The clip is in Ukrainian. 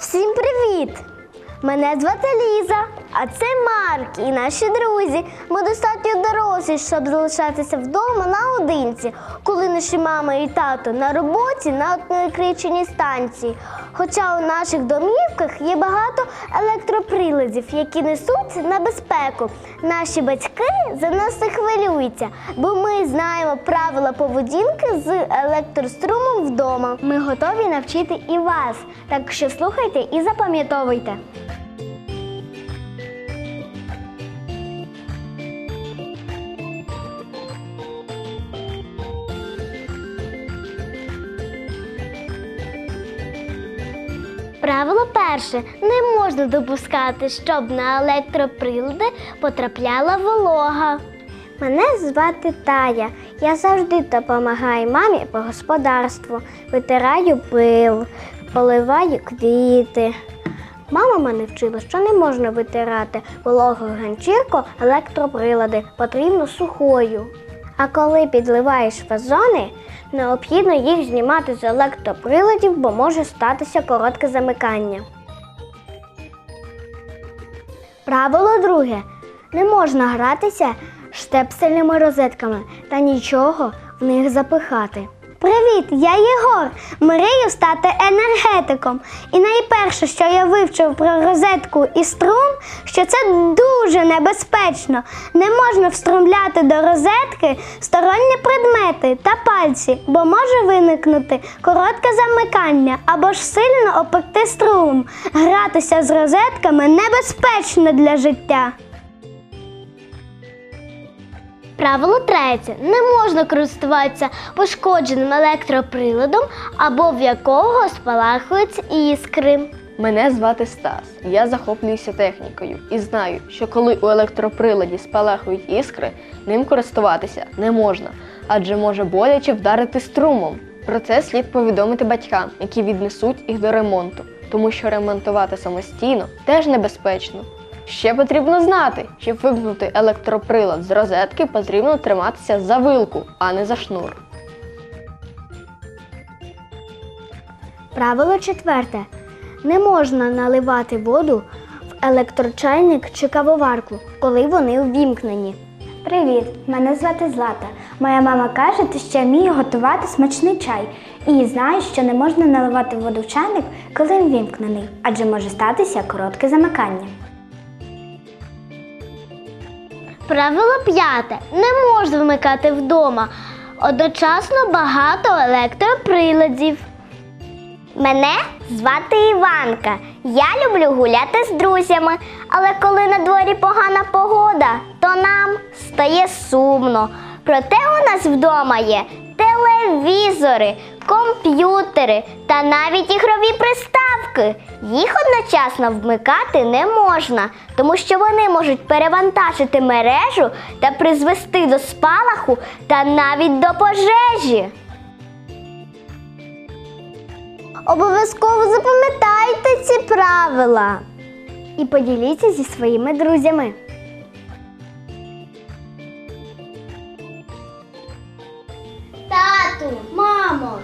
Всім привіт! Мене звати Ліза, а це Марк і наші друзі. Ми достатньо дорослі, щоб залишатися вдома наодинці, коли наші мама і тато на роботі на електричній станції. Хоча у наших домівках є багато електроприладів, які несуть небезпеку. Наші батьки за нас не хвилюються, бо ми знаємо правила поведінки з електрострумом вдома. Ми готові навчити і вас. Так що слухайте і запам'ятовуйте. Правило перше: не можна допускати, щоб на електроприлади потрапляла волога. Мене звати Тая. Я завжди допомагаю мамі по господарству, витираю пил, поливаю квіти. Мама мене вчила, що не можна витирати вологою ганчірку електроприлади, потрібно сухою. А коли підливаєш вазони, необхідно їх знімати з електроприладів, бо може статися коротке замикання. Правило друге. Не можна гратися штепсельними розетками та нічого в них запихати. Привіт, я Єгор. Мрію стати енергетиком. І найперше, що я вивчив про розетку і струм, що це дуже небезпечно. Не можна встромляти до розетки сторонні предмети та пальці, бо може виникнути коротке замикання або ж сильно опекти струм. Гратися з розетками небезпечно для життя. Правило третє. Не можна користуватися пошкодженим електроприладом або в якого спалахують іскри. Мене звати Стас. Я захоплююся технікою і знаю, що коли у електроприладі спалахують іскри, ним користуватися не можна, адже може боляче вдарити струмом. Про це слід повідомити батькам, які віднесуть їх до ремонту, тому що ремонтувати самостійно теж небезпечно. Ще потрібно знати, щоб вимкнути електроприлад з розетки, потрібно триматися за вилку, а не за шнур. Правило четверте. Не можна наливати воду в електрочайник чи кавоварку, коли вони увімкнені. Привіт, мене звати Злата. Моя мама каже, що я вмію готувати смачний чай. І знаю, що не можна наливати воду в чайник, коли він вімкнений, адже може статися коротке замикання. Правило п'яте. Не можна вмикати вдома одночасно багато електроприладів. Мене звати Іванка. Я люблю гуляти з друзями, але коли на дворі погана погода, то нам стає сумно. Проте у нас вдома є телевізори, комп'ютери та навіть ігрові приставки. Їх одночасно вмикати не можна, тому що вони можуть перевантажити мережу та призвести до спалаху та навіть до пожежі. Обов'язково запам'ятайте ці правила і поділіться зі своїми друзями. Тату, мамо,